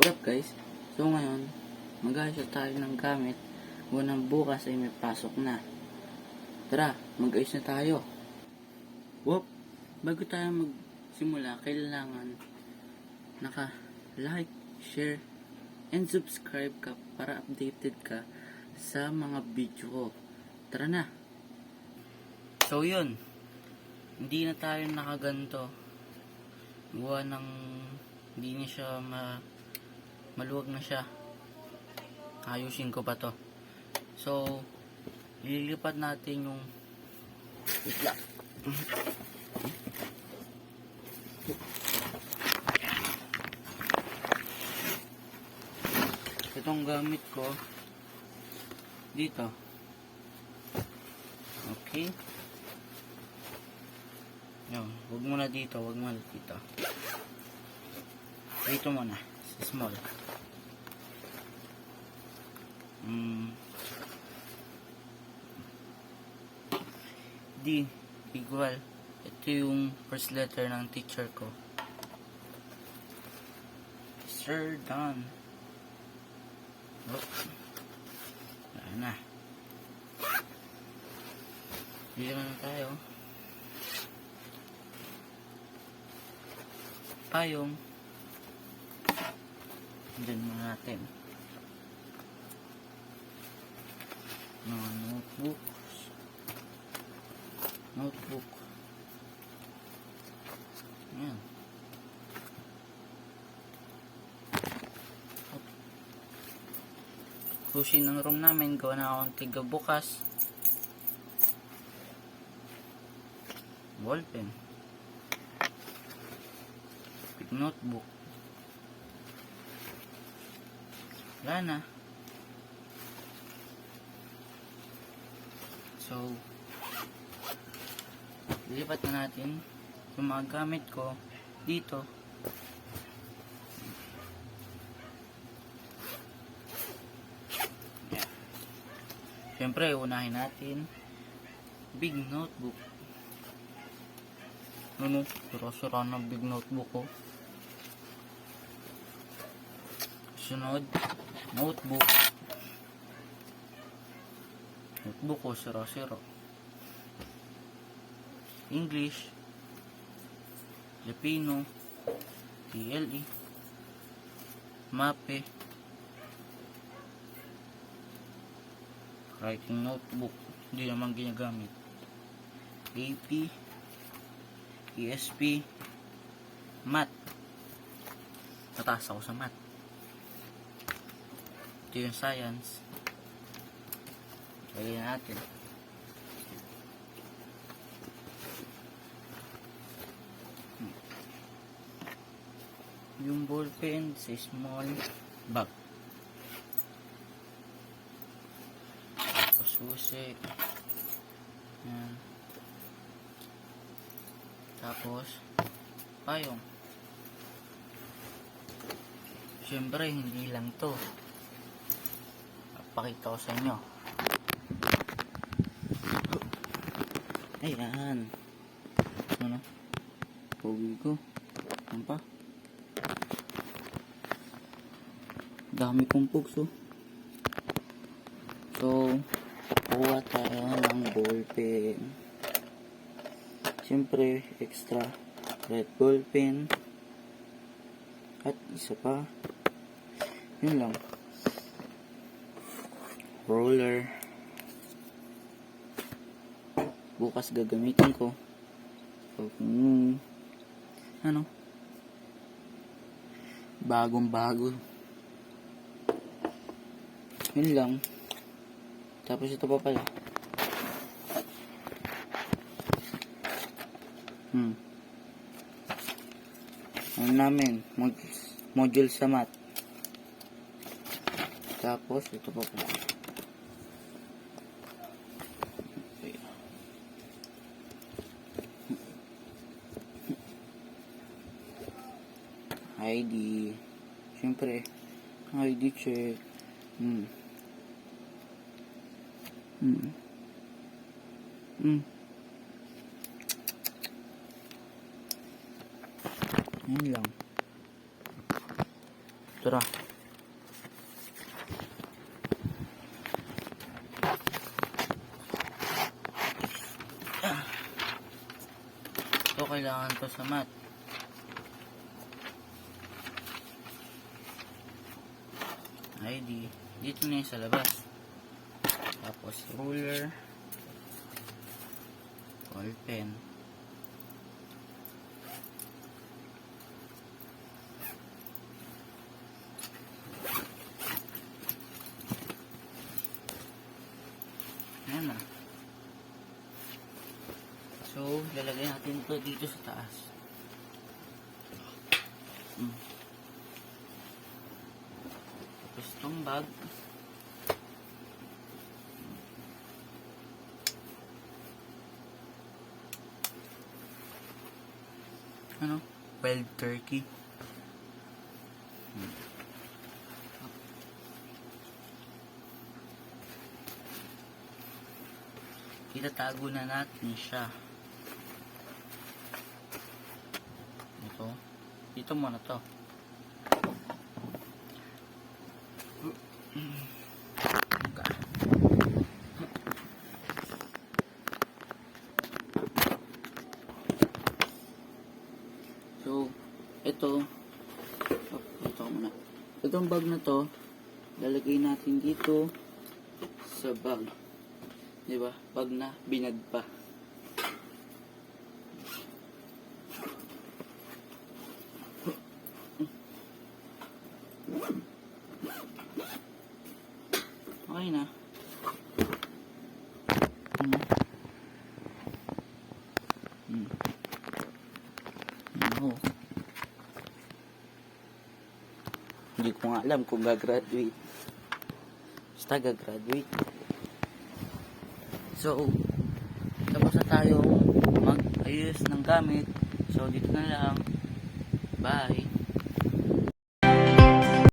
What up guys? So ngayon, mag-ayos tayo ng gamit. Unang bukas ay may pasok na. Tara, mag-ayos na tayo. Whoop! Bago tayo magsimula, kailangan naka-like, share, and subscribe ka para updated ka sa mga video ko. Tara na! So yun, hindi na tayo nakaganto. Gawa ng hindi na siya ma maluwag na siya. Ayusin ko pa to. So, ililipat natin yung itla. Itong gamit ko dito. Okay. Yun, huwag muna dito, huwag muna dito. Dito muna, sa small. Mm. D, equal. Ito yung first letter ng teacher ko. Sir Don. Oh. Wala na. Dito na tayo. Payong. Diyan muna natin. Mga notebook. Notebook. Ayan. Susi ng room namin, gawa na akong tiga bukas. Ballpen. Notebook. Wala na. So, lilipat na natin yung mga gamit ko dito. Yan. Siyempre, unahin natin big notebook. Ano? Sira-sira na big notebook ko. Sunod, notebook. Notebook ko, sira-sira. English, Filipino, TLE, MAPE, writing notebook, hindi naman ginagamit. AP, ESP, Math. Tataas ako sa Math. Ito yung science. Lagyan natin. Yung ballpen sa small bag. Tapos susi. Yan. Tapos, payong. Siyempre, hindi lang to. Pakita ko sa inyo. Ayan. Ano? Pogi ko. Ano pa? Dami kong pugs oh. So, kuha tayo ng ballpen. Siyempre, extra red ballpen. At isa pa. Yun lang. Roller. Bukas gagamitin ko. So, kung ano, bagong bago. Yun lang. Tapos ito pa pala. Hmm. Ano namin, mod module sa math. Tapos, ito pa pala. ID. Siyempre, ID check. Hmm. Hmm. Hmm. Yan lang. Tara. Ah. Ito kailangan to sa mat. ID. Dito na yung sa labas. Tapos ruler. Ball pen. Ayan na. So, lalagay natin ito dito sa taas. Mm. Itong bag. Ano? Wild turkey. Hmm. Itatago na natin siya. Ito. Dito muna to. So, ito, oh, ito muna. Itong bag na to, lalagay natin dito sa bag. Di ba? Bag na binag pa. Okay na. Ano? Hmm. Hindi ko nga alam kung gagraduate. Basta gagraduate. So, tapos na tayong mag-ayos ng gamit. So, dito na lang. Bye.